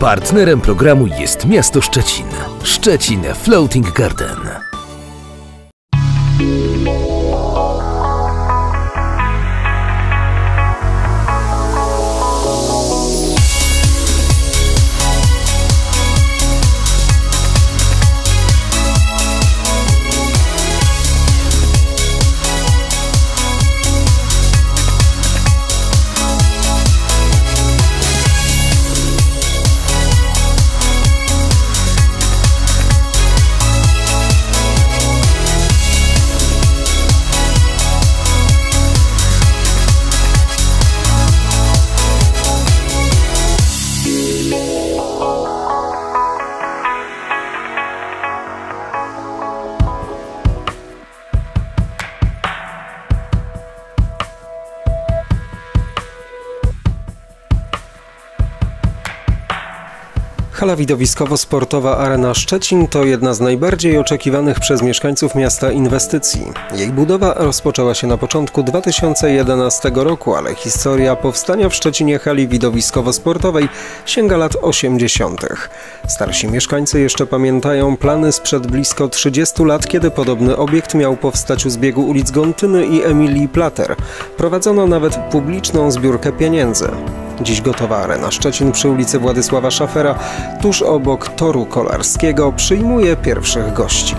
Partnerem programu jest miasto Szczecin. Szczecin Floating Garden. Hala widowiskowo-sportowa Arena Szczecin to jedna z najbardziej oczekiwanych przez mieszkańców miasta inwestycji. Jej budowa rozpoczęła się na początku 2011 roku, ale historia powstania w Szczecinie hali widowiskowo-sportowej sięga lat 80. Starsi mieszkańcy jeszcze pamiętają plany sprzed blisko 30 lat, kiedy podobny obiekt miał powstać u zbiegu ulic Gontyny i Emilii Plater. Prowadzono nawet publiczną zbiórkę pieniędzy. Dziś gotowa arena Szczecin przy ulicy Władysława Szafera, tuż obok toru kolarskiego, przyjmuje pierwszych gości.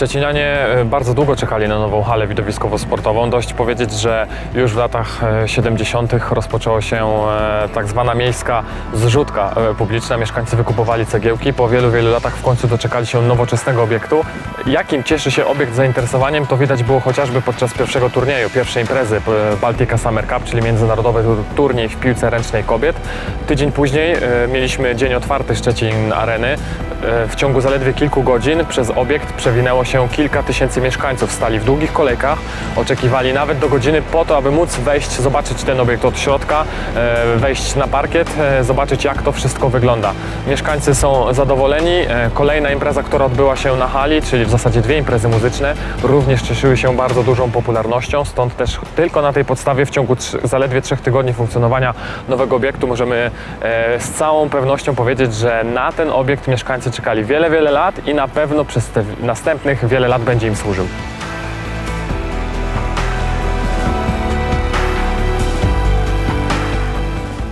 Szczecinianie e, bardzo długo czekali na nową halę widowiskowo-sportową. Dość powiedzieć, że już w latach 70. rozpoczęła się e, tak zwana miejska zrzutka e, publiczna. Mieszkańcy wykupowali cegiełki. Po wielu, wielu latach w końcu doczekali się nowoczesnego obiektu. Jakim cieszy się obiekt zainteresowaniem, to widać było chociażby podczas pierwszego turnieju, pierwszej imprezy Baltica Summer Cup, czyli międzynarodowy turniej w piłce ręcznej kobiet. Tydzień później mieliśmy dzień otwarty Szczecin Areny. W ciągu zaledwie kilku godzin przez obiekt przewinęło się kilka tysięcy mieszkańców. Stali w długich kolejkach, oczekiwali nawet do godziny po to, aby móc wejść, zobaczyć ten obiekt od środka, e, wejść na parkiet, e, zobaczyć jak to wszystko wygląda. Mieszkańcy są zadowoleni. E, kolejna impreza, która odbyła się na hali, czyli w zasadzie dwie imprezy muzyczne, również cieszyły się bardzo dużą popularnością, stąd też tylko na tej podstawie w ciągu zaledwie trzech tygodni funkcjonowania nowego obiektu możemy z całą pewnością powiedzieć, że na ten obiekt mieszkańcy czekali wiele, wiele lat i na pewno przez te następnych wiele lat będzie im służył.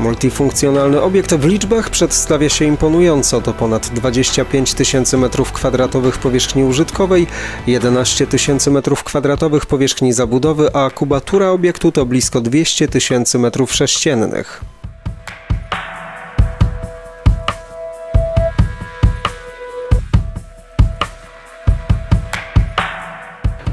Multifunkcjonalny obiekt w liczbach przedstawia się imponująco. To ponad 25 tysięcy m2 powierzchni użytkowej, 11 tysięcy m2 powierzchni zabudowy, a kubatura obiektu to blisko 200 tysięcy m3.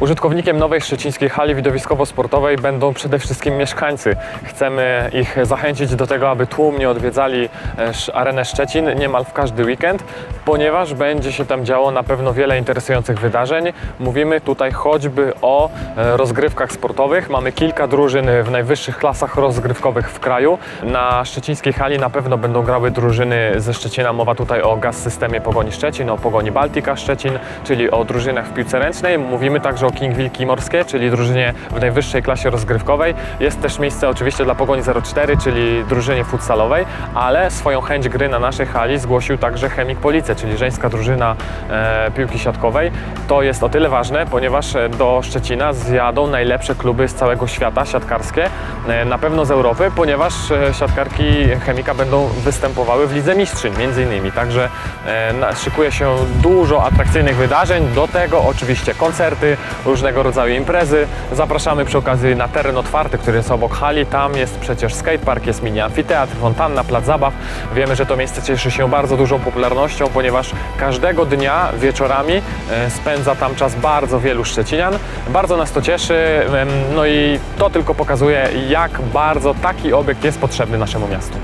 Użytkownikiem nowej szczecińskiej hali widowiskowo-sportowej będą przede wszystkim mieszkańcy. Chcemy ich zachęcić do tego, aby tłumnie odwiedzali e, arenę Szczecin niemal w każdy weekend, ponieważ będzie się tam działo na pewno wiele interesujących wydarzeń. Mówimy tutaj choćby o e, rozgrywkach sportowych. Mamy kilka drużyn w najwyższych klasach rozgrywkowych w kraju. Na szczecińskiej hali na pewno będą grały drużyny ze Szczecina. Mowa tutaj o gaz systemie Pogoni Szczecin, o Pogoni Baltica Szczecin, czyli o drużynach w piłce ręcznej. Mówimy także o King Wilki Morskie, czyli drużynie w najwyższej klasie rozgrywkowej. Jest też miejsce oczywiście dla Pogoni 04, czyli drużynie futsalowej, ale swoją chęć gry na naszej hali zgłosił także Chemik Police, czyli żeńska drużyna e, piłki siatkowej. To jest o tyle ważne, ponieważ e, do Szczecina zjadą najlepsze kluby z całego świata siatkarskie, e, na pewno z Europy, ponieważ e, siatkarki Chemika będą występowały w Lidze Mistrzyń między innymi. Także e, na, szykuje się dużo atrakcyjnych wydarzeń, do tego oczywiście koncerty, różnego rodzaju imprezy. Zapraszamy przy okazji na teren otwarty, który jest obok hali. Tam jest przecież skatepark, jest mini amfiteatr, fontanna, plac zabaw. Wiemy, że to miejsce cieszy się bardzo dużą popularnością, ponieważ każdego dnia wieczorami e, spędza tam czas bardzo wielu Szczecinian. Bardzo nas to cieszy, no i to tylko pokazuje, jak bardzo taki obiekt jest potrzebny naszemu miastu.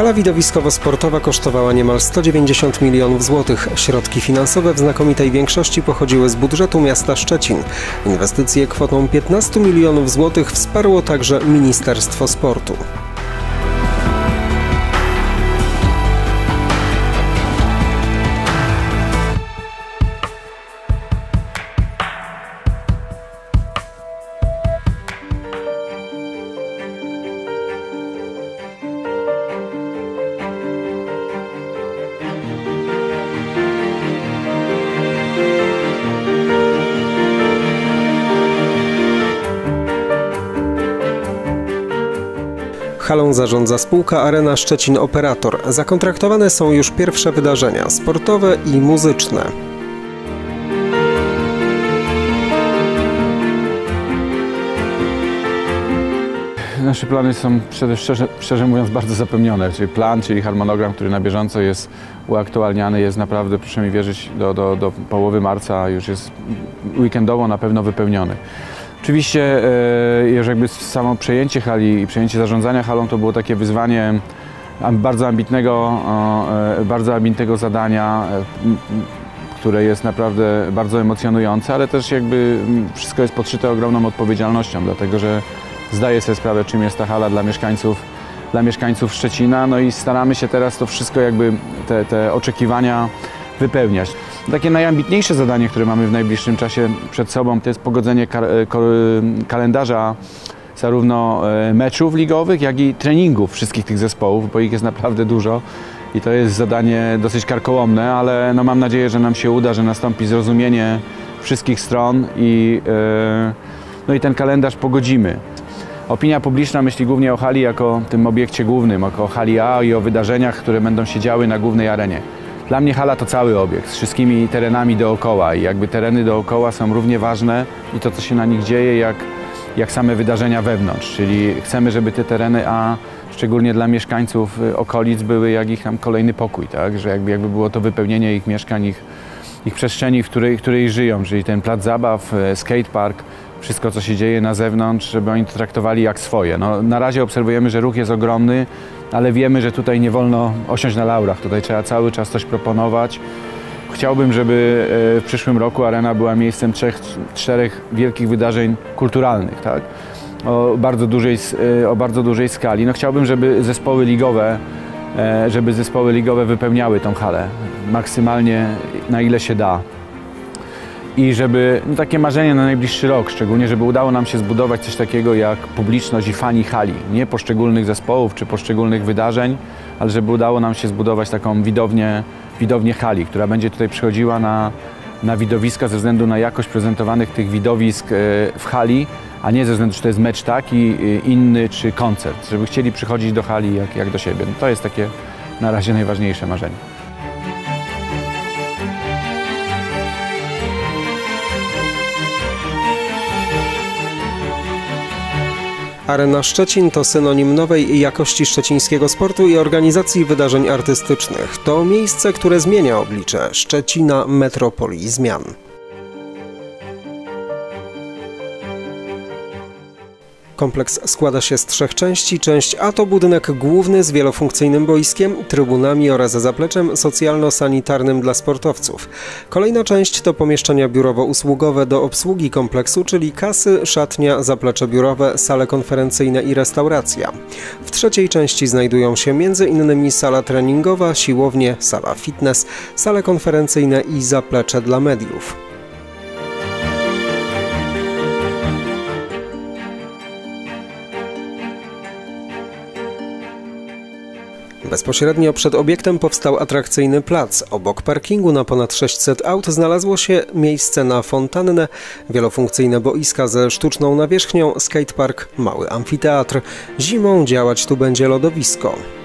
Hala widowiskowo-sportowa kosztowała niemal 190 milionów złotych. Środki finansowe w znakomitej większości pochodziły z budżetu miasta Szczecin. Inwestycje kwotą 15 milionów złotych wsparło także Ministerstwo Sportu. Halą zarządza spółka Arena Szczecin Operator. Zakontraktowane są już pierwsze wydarzenia sportowe i muzyczne. Nasze plany są szczerze, szczerze mówiąc bardzo zapełnione, czyli plan, czyli harmonogram, który na bieżąco jest uaktualniany, jest naprawdę, proszę mi wierzyć, do, do, do połowy marca już jest weekendowo na pewno wypełniony. Oczywiście e, jakby samo przejęcie hali i przejęcie zarządzania halą to było takie wyzwanie bardzo ambitnego, e, bardzo ambitnego zadania, e, które jest naprawdę bardzo emocjonujące, ale też jakby wszystko jest podszyte ogromną odpowiedzialnością, dlatego że zdaję sobie sprawę, czym jest ta hala dla mieszkańców, dla mieszkańców Szczecina, no i staramy się teraz to wszystko jakby te, te oczekiwania wypełniać. Takie najambitniejsze zadanie, które mamy w najbliższym czasie przed sobą, to jest pogodzenie kalendarza zarówno e, meczów ligowych, jak i treningów wszystkich tych zespołów, bo ich jest naprawdę dużo i to jest zadanie dosyć karkołomne, ale no mam nadzieję, że nam się uda, że nastąpi zrozumienie wszystkich stron i, e, no i ten kalendarz pogodzimy. Opinia publiczna myśli głównie o hali jako tym obiekcie głównym, jako hali A i o wydarzeniach, które będą się działy na głównej arenie. Dla mnie hala to cały obiekt z wszystkimi terenami dookoła i jakby tereny dookoła są równie ważne i to, co się na nich dzieje, jak, jak same wydarzenia wewnątrz. Czyli chcemy, żeby te tereny, a szczególnie dla mieszkańców y, okolic, były jak ich tam kolejny pokój, tak? Że jakby, jakby było to wypełnienie ich mieszkań, ich, ich przestrzeni, w której, w której żyją, czyli ten plac zabaw, y, skatepark, wszystko, co się dzieje na zewnątrz, żeby oni to traktowali jak swoje. No, na razie obserwujemy, że ruch jest ogromny, ale wiemy, że tutaj nie wolno osiąść na laurach. Tutaj trzeba cały czas coś proponować. Chciałbym, żeby e, w przyszłym roku arena była miejscem trzech, czterech wielkich wydarzeń kulturalnych, tak? o, bardzo dużej, e, o bardzo dużej skali. No, chciałbym, żeby zespoły ligowe, e, żeby zespoły ligowe wypełniały tą halę maksymalnie na ile się da i żeby, no takie marzenie na najbliższy rok, szczególnie, żeby udało nam się zbudować coś takiego jak publiczność i fani hali, nie poszczególnych zespołów czy poszczególnych wydarzeń, ale żeby udało nam się zbudować taką widownię, widownię hali, która będzie tutaj przychodziła na, na widowiska ze względu na jakość prezentowanych tych widowisk e, w hali, a nie ze względu, czy to jest mecz taki, e, inny czy koncert, żeby chcieli przychodzić do hali jak, jak do siebie. No to jest takie na razie najważniejsze marzenie. Arena Szczecin to synonim nowej jakości szczecińskiego sportu i organizacji wydarzeń artystycznych. To miejsce, które zmienia oblicze Szczecina metropolii zmian. Kompleks składa się z trzech części. Część A to budynek główny z wielofunkcyjnym boiskiem, trybunami oraz zapleczem socjalno-sanitarnym dla sportowców. Kolejna część to pomieszczenia biurowo-usługowe do obsługi kompleksu, czyli kasy, szatnia, zaplecze biurowe, sale konferencyjne i restauracja. W trzeciej części znajdują się m.in. sala treningowa, siłownie, sala fitness, sale konferencyjne i zaplecze dla mediów. Bezpośrednio przed obiektem powstał atrakcyjny plac. Obok parkingu na ponad 600 aut znalazło się miejsce na fontannę, wielofunkcyjne boiska ze sztuczną nawierzchnią, skatepark, mały amfiteatr. Zimą działać tu będzie lodowisko.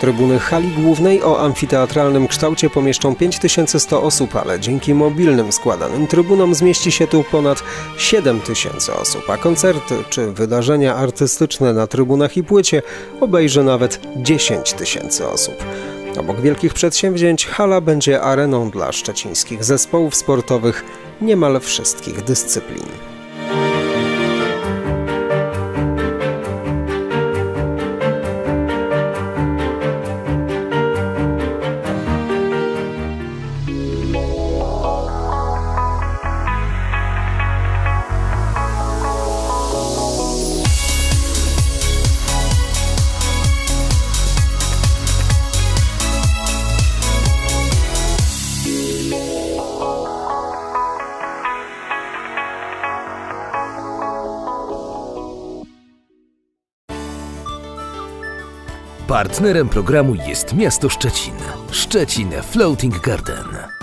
Trybuny hali głównej o amfiteatralnym kształcie pomieszczą 5100 osób, ale dzięki mobilnym składanym trybunom zmieści się tu ponad 7000 osób, a koncerty czy wydarzenia artystyczne na trybunach i płycie obejrzy nawet 10 tysięcy osób. Obok wielkich przedsięwzięć hala będzie areną dla szczecińskich zespołów sportowych niemal wszystkich dyscyplin. Partnerem programu jest miasto Szczecin. Szczecin Floating Garden.